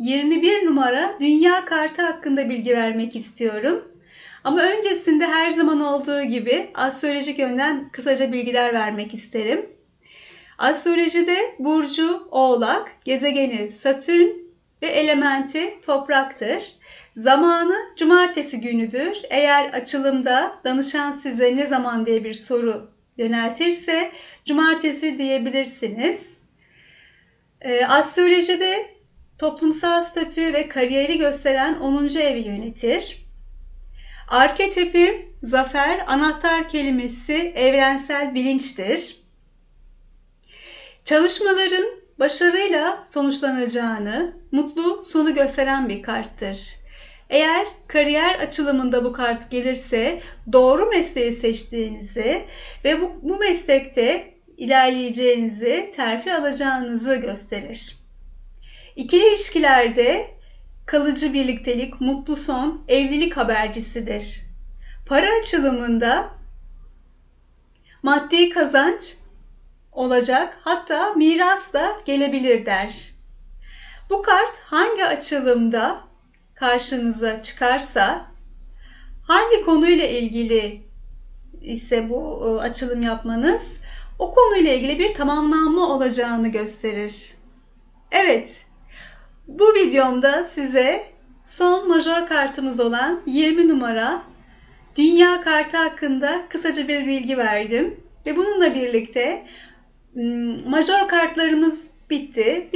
21 numara dünya kartı hakkında bilgi vermek istiyorum. Ama öncesinde her zaman olduğu gibi astrolojik yönden kısaca bilgiler vermek isterim. Astrolojide burcu Oğlak, gezegeni Satürn ve elementi topraktır. Zamanı cumartesi günüdür. Eğer açılımda danışan size ne zaman diye bir soru yöneltirse cumartesi diyebilirsiniz. Ee, astrolojide toplumsal statü ve kariyeri gösteren 10. evi yönetir. Arketipi zafer, anahtar kelimesi evrensel bilinçtir. Çalışmaların başarıyla sonuçlanacağını, mutlu sonu gösteren bir karttır. Eğer kariyer açılımında bu kart gelirse doğru mesleği seçtiğinizi ve bu, bu meslekte ilerleyeceğinizi, terfi alacağınızı gösterir. İkili ilişkilerde kalıcı birliktelik, mutlu son, evlilik habercisidir. Para açılımında maddi kazanç olacak, hatta miras da gelebilir der. Bu kart hangi açılımda karşınıza çıkarsa, hangi konuyla ilgili ise bu e, açılım yapmanız, o konuyla ilgili bir tamamlanma olacağını gösterir. Evet, bu videomda size son majör kartımız olan 20 numara dünya kartı hakkında kısaca bir bilgi verdim. Ve bununla birlikte majör kartlarımız bitti.